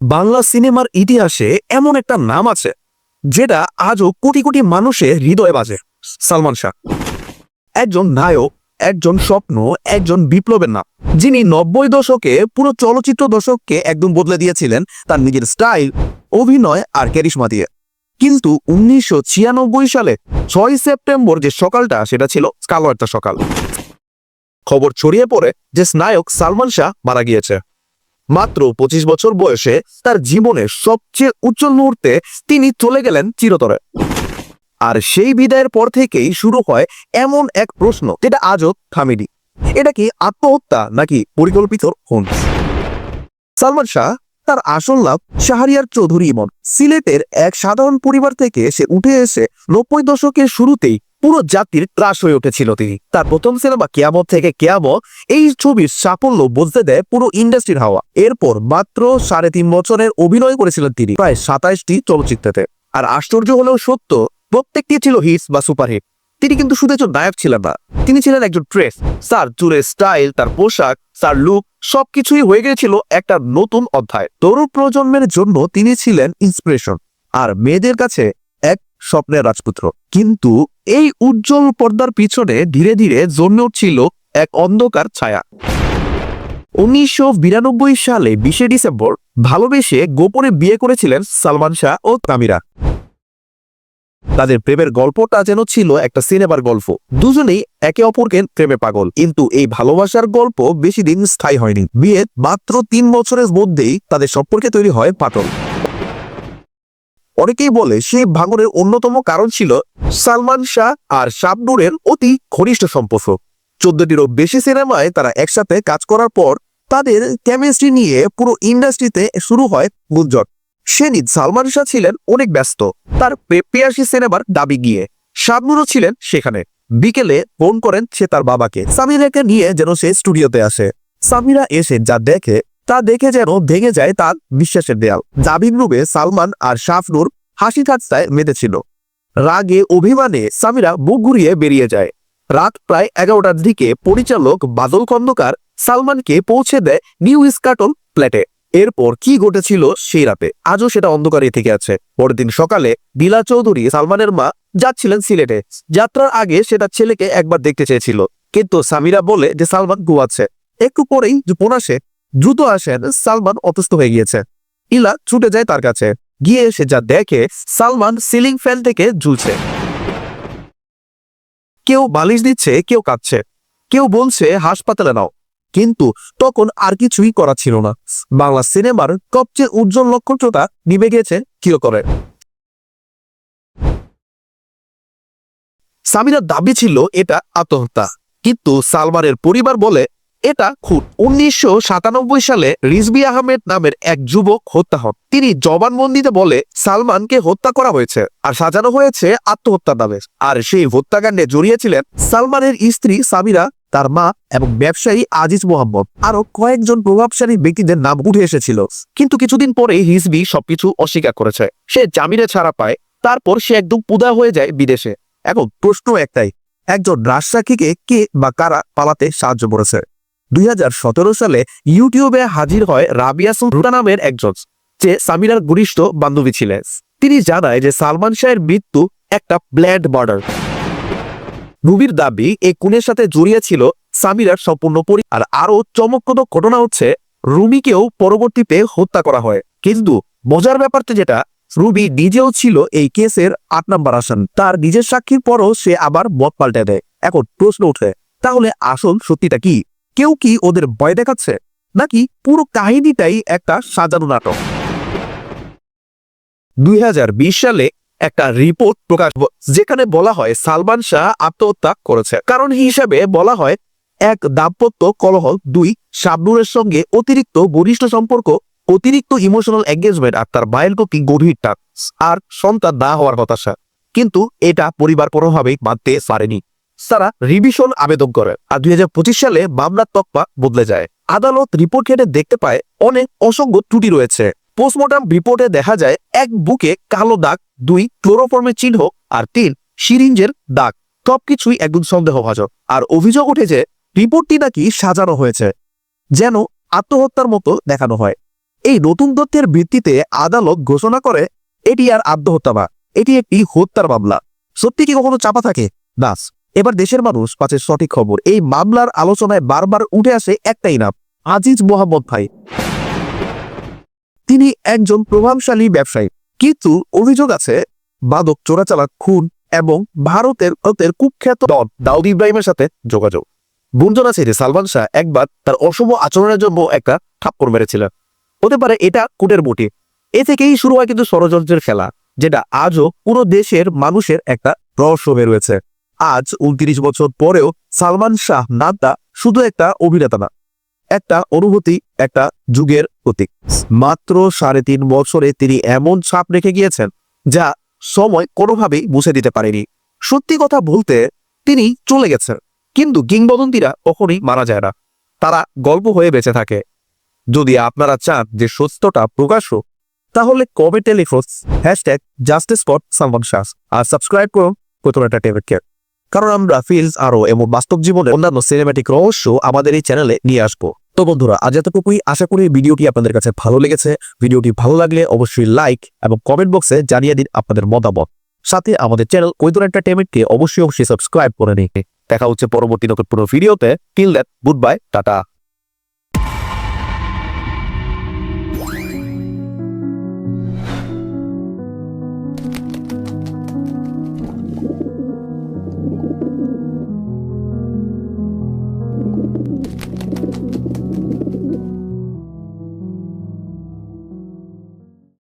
বাংলা সিনেমার ইতিহাসে এমন একটা নাম আছে, যেটা আজও কোটি কোটি মানুষের হৃদয়ে বাজে। সালমান শাহ। একজন নায়ক, একজন স্বপ্ন, একজন বিপ্লবের নাম। যিনি নব্বই দশকে পুরো চলচ্চিত্র দশককে একদম বদলে দিয়েছিলেন তার নিজের স্টাইল, অভিনয় আর ক্যারিশমা দিয়ে। কিন্তু উনিশশো ছিয়ানব্বই সালে ছয় সেপ্টেম্বর যে সকালটা, সেটা ছিল কালো একটা সকাল। খবর ছড়িয়ে পড়ে যে স্নায়ক সালমান শাহ মারা গিয়েছে। মাত্র পঁচিশ বছর বয়সে তার জীবনের সবচেয়ে উজ্জ্বল মুহূর্তে তিনি চলে গেলেন চিরতরে। আর সেই বিদায়ের পর থেকেই শুরু হয় এমন এক প্রশ্ন, যেটা আজও থামেনি। এটা কি আত্মহত্যা নাকি পরিকল্পিত খুন? সালমান শাহ, তার আসল নাম শাহরিয়ার চৌধুরী ইমন। সিলেটের এক সাধারণ পরিবার থেকে সে উঠে এসে নব্বই দশকের শুরুতেই পুরো জাতির ত্রাস হয়ে উঠেছিল তিনি। তার প্রথম সিনেমা কেয়ামত থেকে কেয়ামত, এই ছবির সাফল্য বুঝতে দেয় পুরো ইন্ডাস্ট্রির হাওয়া। এরপর মাত্র সাড়ে তিন বছরের অভিনয় করেছিলেন তিনি, প্রায় সাতাইশটি চলচ্চিত্রতে। আর আশ্চর্য হলেও সত্য, প্রত্যেকটি ছিল হিটস বা সুপারহিট। তিনি কিন্তু শুধু একজন নায়ক ছিলেন না, তিনি ছিলেন একজন ট্রেস তার চুলের স্টাইল, তার পোশাক, তার লুক, সবকিছুই হয়ে গিয়েছিল একটা নতুন অধ্যায়। তরুণ প্রজন্মের জন্য তিনি ছিলেন ইন্সপিরেশন আর মেয়েদের কাছে এক স্বপ্নের রাজপুত্র। কিন্তু এই উজ্জ্বল পর্দার পিছনে ধীরে ধীরে জন্মে উঠছিল এক অন্ধকার ছায়া। উনিশশো বিরানব্বই সালে বিশে ডিসেম্বর ভালোবেসে গোপনে বিয়ে করেছিলেন সালমান শাহ ও তামিরা। তাদের প্রেমের গল্পটা যেন ছিল একটা সিনেমার গল্প। দুজনেই একে অপরকে প্রেমে পাগল। কিন্তু এই ভালোবাসার গল্প বেশি দিন স্থায়ী হয়নি। বিয়ে মাত্র তিন বছরের মধ্যেই তাদের সম্পর্কে তৈরি হয় পাটল অনেকেই বলে সেই ভাঙনের অন্যতম কারণ ছিল সালমান শাহ আর শাবনুরের অতি ঘনিষ্ঠ সম্পর্ক। চোদ্দটিরও বেশি সিনেমায় তারা একসাথে কাজ করার পর তাদের কেমিস্ট্রি নিয়ে পুরো ইন্ডাস্ট্রিতে শুরু হয় গুঞ্জন। সেদিন সালমান শাহ ছিলেন অনেক ব্যস্ত। তার প্রেপিয়াসী সিনেমার দাবি গিয়ে শাবনুরও ছিলেন সেখানে। বিকেলে ফোন করেন সে তার বাবাকে। সামিরাকে নিয়ে যেন সে স্টুডিওতে আসে। সামিরা এসে যা দেখে তা দেখে যেন ভেঙে যায় তার বিশ্বাসের দেয়াল। জাবিন রুবে সালমান আর শাফনুর হাসি ঠাট্টায় মেতেছিল। রাগে, অভিমানে সামিরা বুক ঘুরিয়ে বেরিয়ে যায়। রাত প্রায় এগারোটার দিকে পরিচালক বাদল খন্দকার সালমানকে পৌঁছে দেয় নিউ ইস্কাটন প্ল্যাটে এরপর কি ঘটেছিল সেই রাতে? আজও সেটা অন্ধকারে থেকে আছে। পরের দিন সকালে বিলা চৌধুরী সালমানের মা যাচ্ছিলেন সিলেটে। যাত্রার আগে সেটা ছেলেকে একবার দেখতে চেয়েছিল। কিন্তু সামিরা বলে যে সালমান ঘুমাচ্ছে একটু পরেই আসে দ্রুত আসেন সালমান অসুস্থ হয়ে গিয়েছে। ইলা ছুটে যায় তার কাছে। গিয়ে সে যা দেখে, সালমান সিলিং ফ্যান থেকে ঝুলছে। কেউ বালিশ দিচ্ছে, কেউ কাঁদছে। কেউ বলছে, হাসপাতালে নাও। কিন্তু তখন আর কিছুই করা ছিল না। বাংলা সিনেমার সবচেয়ে উজ্জ্বল নক্ষত্রতা নিভে গেছে করে। সামিরার দাবি ছিল, এটা আত্মহত্যা। কিন্তু সালমানের পরিবার বলে এটা খুন। উনিশশো সাতানব্বই সালে রিজবি আহমেদ নামের এক যুবক হত্যা হন। তিনি জবানবন্দিতে বলে সালমানকে হত্যা করা হয়েছে আর সাজানো হয়েছে আত্মহত্যা নামে আর সেই হত্যাকাণ্ডে জড়িয়েছিলেন সালমানের স্ত্রী সামিরা তার মা এবং ব্যবসায়ী আজিজ মোহাম্মদ। আরও কয়েকজন প্রভাবশালী ব্যক্তিদের নাম উঠে এসেছিল। কিন্তু কিছুদিন পরেই হিজবি সবকিছু অস্বীকার করেছে। সে জামিনে ছাড়া পায়, তারপর সে একদম পুদা হয়ে যায় বিদেশে। এখন প্রশ্ন একটাই, একজন রাজশাখীকে কে বা কারা পালাতে সাহায্য করেছে? দুই হাজার সতেরো সালে ইউটিউবে হাজির হয় রাবিয়া সুলতানা নামের একজন যে সামিরার ঘনিষ্ঠ বান্ধবী ছিলেন। তিনি জানায় যে সালমান শাহের মৃত্যু একটা ব্ল্যান্ড মার্ডার। রুবির দাবি, এই খুনের সাথে জড়িয়ে ছিল সামিরার সম্পূর্ণ পরি আর আরও চমকপ্রদ ঘটনা হচ্ছে, রুমিকেও পরবর্তীতে হত্যা করা হয়। কিন্তু মজার ব্যাপারটা যেটা, রুবি নিজেও ছিল এই কেসের আট নাম্বার আসান। তার নিজের সাক্ষীর পরও সে আবার মত পাল্টে দেয়। এখন প্রশ্ন ওঠে, তাহলে আসল সত্যিটা কি? কেউ কি ওদের ভয় দেখাচ্ছে? নাকি পুরো কাহিনীটাই একটা সাজানো নাটক? দুই হাজার বিশ সালে একটা রিপোর্ট প্রকাশ যেখানে বলা হয় সালমান শাহ আত্মহত্যা করেছে। কারণ হিসাবে বলা হয়, এক দাম্পত্য কলহ দুই শাবনুরের সঙ্গে অতিরিক্ত ঘনিষ্ঠ সম্পর্ক, অতিরিক্ত ইমোশনাল এঙ্গেজমেন্ট আর তার মায়ের প্রতি গভীর টান আর সন্তান না হওয়ার হতাশা। কিন্তু এটা পরিবার কোনোভাবেই মানতে পারেনি। তারা রিভিশন আবেদন করে আর দুই হাজার পঁচিশ সালে মামলার তকমা বদলে যায়। আদালত রিপোর্ট ঘেটে দেখতে পায় অনেক অসংখ্য ত্রুটি রয়েছে। পোস্টমর্টম রিপোর্টে দেখা যায়, এক বুকে কালো দাগ, দুই ক্লোরোফর্মের চিহ্ন, আর তিন সিরিঞ্জের দাগ। সবকিছুই একদম সন্দেহভাজন। আর অভিযোগ উঠেছে রিপোর্টটি নাকি সাজানো হয়েছে, যেন আত্মহত্যার মতো দেখানো হয়। এই নতুন তথ্যের ভিত্তিতে আদালত ঘোষণা করে, এটি আর আত্মহত্যা না, এটি একটি হত্যার মামলা। সত্যি কি কখনো চাপা থাকে? দাস। এবার দেশের মানুষ পাচ্ছে সঠিক খবর। এই মামলার আলোচনায় বারবার উঠে আসে একটাই নাম, আজিজ মোহাম্মদ ভাই। তিনি একজন প্রভাবশালী ব্যবসায়ী, কিন্তু অভিযোগ আছে বাদক চোরাচালাক খুন এবং ভারতের কুখ্যাত ডন দাউদ ইব্রাহিমের সাথে যোগাযোগ। গুঞ্জন আছে যে সালমান শাহ একবার তার অশুভ আচরণের জন্য একটা থাপ্পড় মেরেছিলেন। হতে পারে এটা কুটের বটি এ থেকেই শুরু হয় কিন্তু ষড়যন্ত্রের খেলা, যেটা আজও পুরো দেশের মানুষের একটা রহস্য রয়েছে। আজ উনত্রিশ বছর পরেও সালমান শাহ নাদা শুধু একটা অভিনেতা না, একটা অনুভূতি, একটা যুগের প্রতীক। মাত্র সাড়ে তিন বছরে তিনি এমন ছাপ রেখে গিয়েছেন যা সময় কোনোভাবেই মুছে দিতে পারেনি। সত্যি কথা বলতে তিনি চলে গেছেন, কিন্তু কিংবদন্তিরা কখনই মারা যায় না। তারা গল্প হয়ে বেঁচে থাকে। যদি আপনারা চান যে সত্যটা প্রকাশ হোক, তাহলে কবে টেলিফোস hashtag justice for Salman Shah. R subscribe করুন প্রথম একটা টেবিটকে কারণ আমরা ফিল্স আরও এবং বাস্তব জীবনের অন্যান্য সিনেমাটিক রহস্য আমাদের এই চ্যানেলে নিয়ে আসব। তো বন্ধুরা, আজ এতটুকুই। আশা করি ভিডিওটি আপনাদের কাছে ভালো লেগেছে। ভিডিওটি ভালো লাগলে অবশ্যই লাইক এবং কমেন্ট বক্সে জানিয়ে দিন আপনাদের মতামত। সাথে আমাদের চ্যানেল কৈতর এন্টারটেনমেন্টকে অবশ্যই অবশ্যই সাবস্ক্রাইব করে নিন। দেখা হচ্ছে পরবর্তী নতুন পুরো ভিডিওতে till that good bye tata.